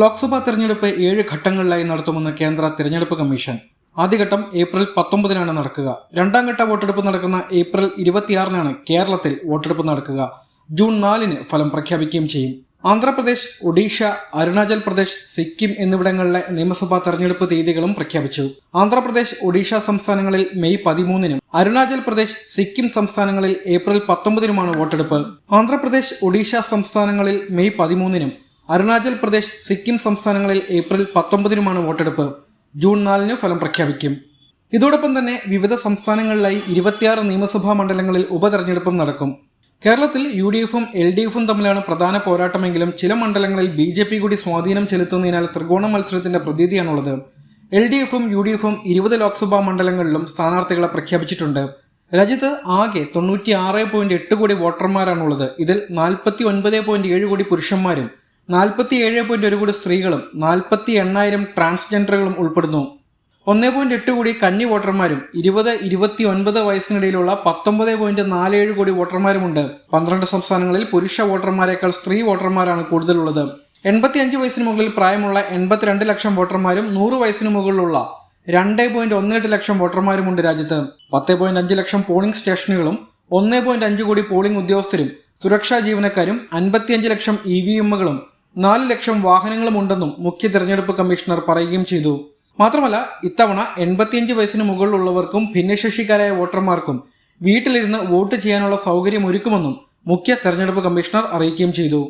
ലോക്സഭാ തെരഞ്ഞെടുപ്പ് ഏഴ് ഘട്ടങ്ങളിലായി നടത്തുമെന്ന് കേന്ദ്ര തെരഞ്ഞെടുപ്പ് കമ്മീഷൻ. ആദ്യഘട്ടം ഏപ്രിൽ പത്തൊമ്പതിനാണ് നടക്കുക. രണ്ടാം ഘട്ട വോട്ടെടുപ്പ് നടക്കുന്ന ഏപ്രിൽ ഇരുപത്തിയാറിനാണ് കേരളത്തിൽ വോട്ടെടുപ്പ് നടക്കുക. ജൂൺ നാലിന് ഫലം പ്രഖ്യാപിക്കുകയും ചെയ്യും. ആന്ധ്രാപ്രദേശ് ഒഡീഷ അരുണാചൽ പ്രദേശ് സിക്കിം എന്നിവിടങ്ങളിലെ നിയമസഭാ തെരഞ്ഞെടുപ്പ് തീയതികളും പ്രഖ്യാപിച്ചു. ആന്ധ്രാപ്രദേശ് ഒഡീഷ സംസ്ഥാനങ്ങളിൽ മെയ് പതിമൂന്നിനും അരുണാചൽ പ്രദേശ് സിക്കിം സംസ്ഥാനങ്ങളിൽ ഏപ്രിൽ പത്തൊമ്പതിനുമാണ് വോട്ടെടുപ്പ്. ആന്ധ്രാപ്രദേശ് ഒഡീഷ സംസ്ഥാനങ്ങളിൽ മെയ് പതിമൂന്നിനും അരുണാചൽ പ്രദേശ് സിക്കിം സംസ്ഥാനങ്ങളിൽ ഏപ്രിൽ പത്തൊമ്പതിനുമാണ് വോട്ടെടുപ്പ്. ജൂൺ നാലിന് ഫലം പ്രഖ്യാപിക്കും. ഇതോടൊപ്പം തന്നെ വിവിധ സംസ്ഥാനങ്ങളിലായി ഇരുപത്തിയാറ് നിയമസഭാ മണ്ഡലങ്ങളിൽ ഉപതെരഞ്ഞെടുപ്പും നടക്കും. കേരളത്തിൽ യു ഡി എഫും എൽ ഡി എഫും തമ്മിലാണ് പ്രധാന പോരാട്ടമെങ്കിലും ചില മണ്ഡലങ്ങളിൽ ബി ജെ പി കൂടി സ്വാധീനം ചെലുത്തുന്നതിനാൽ ത്രികോണ മത്സരത്തിന്റെ പ്രതീതിയാണുള്ളത്. എൽ ഡി എഫും യു ഡി എഫും ഇരുപത് ലോക്സഭാ മണ്ഡലങ്ങളിലും സ്ഥാനാർത്ഥികളെ പ്രഖ്യാപിച്ചിട്ടുണ്ട്. രാജ്യത്ത് ആകെ തൊണ്ണൂറ്റി ആറ് പോയിന്റ് എട്ട് കോടി വോട്ടർമാരാണുള്ളത്. ഇതിൽ നാൽപ്പത്തി ഒൻപത് പോയിന്റ് ഏഴ് കോടി പുരുഷന്മാരും നാൽപ്പത്തി ഏഴ് പോയിന്റ് ഒരു കോടി സ്ത്രീകളും നാൽപ്പത്തി എണ്ണായിരം ട്രാൻസ്ജെൻഡറുകളും ഉൾപ്പെടുന്നു. ഒന്നേ പോയിന്റ് എട്ട് കോടി കന്നി വോട്ടർമാരും ഇരുപത് ഇരുപത്തി ഒൻപത് വയസ്സിനിടയിലുള്ള പത്തൊമ്പത് പോയിന്റ് നാല് ഏഴ് കോടി വോട്ടർമാരുമുണ്ട്. പന്ത്രണ്ട് സംസ്ഥാനങ്ങളിൽ പുരുഷ വോട്ടർമാരെക്കാൾ സ്ത്രീ വോട്ടർമാരാണ് കൂടുതലുള്ളത്. എൺപത്തി അഞ്ച് വയസ്സിന് മുകളിൽ പ്രായമുള്ള എൺപത്തിരണ്ട് ലക്ഷം വോട്ടർമാരും നൂറ് വയസ്സിന് മുകളിലുള്ള രണ്ട് പോയിന്റ് ഒന്ന് എട്ട് ലക്ഷം വോട്ടർമാരുമുണ്ട് രാജ്യത്ത്. പത്ത് പോയിന്റ് അഞ്ച് ലക്ഷം പോളിംഗ് സ്റ്റേഷനുകളും ഒന്ന് പോയിന്റ് അഞ്ച് കോടി പോളിംഗ് ഉദ്യോഗസ്ഥരും സുരക്ഷാ ജീവനക്കാരും അൻപത്തിയഞ്ച് ലക്ഷം ഇ വി എമ്മുകളും നാല് ലക്ഷം വാഹനങ്ങളുമുണ്ടെന്നും മുഖ്യ തിരഞ്ഞെടുപ്പ് കമ്മീഷണർ പറയുകയും ചെയ്തു. മാത്രമല്ല ഇത്തവണ എൺപത്തിയഞ്ച് വയസ്സിന് മുകളിലുള്ളവർക്കും ഭിന്നശേഷിക്കാരായ വോട്ടർമാർക്കും വീട്ടിലിരുന്ന് വോട്ട് ചെയ്യാനുള്ള സൗകര്യം ഒരുക്കുമെന്നും മുഖ്യ തെരഞ്ഞെടുപ്പ് കമ്മീഷണർ അറിയിക്കുകയും ചെയ്തു.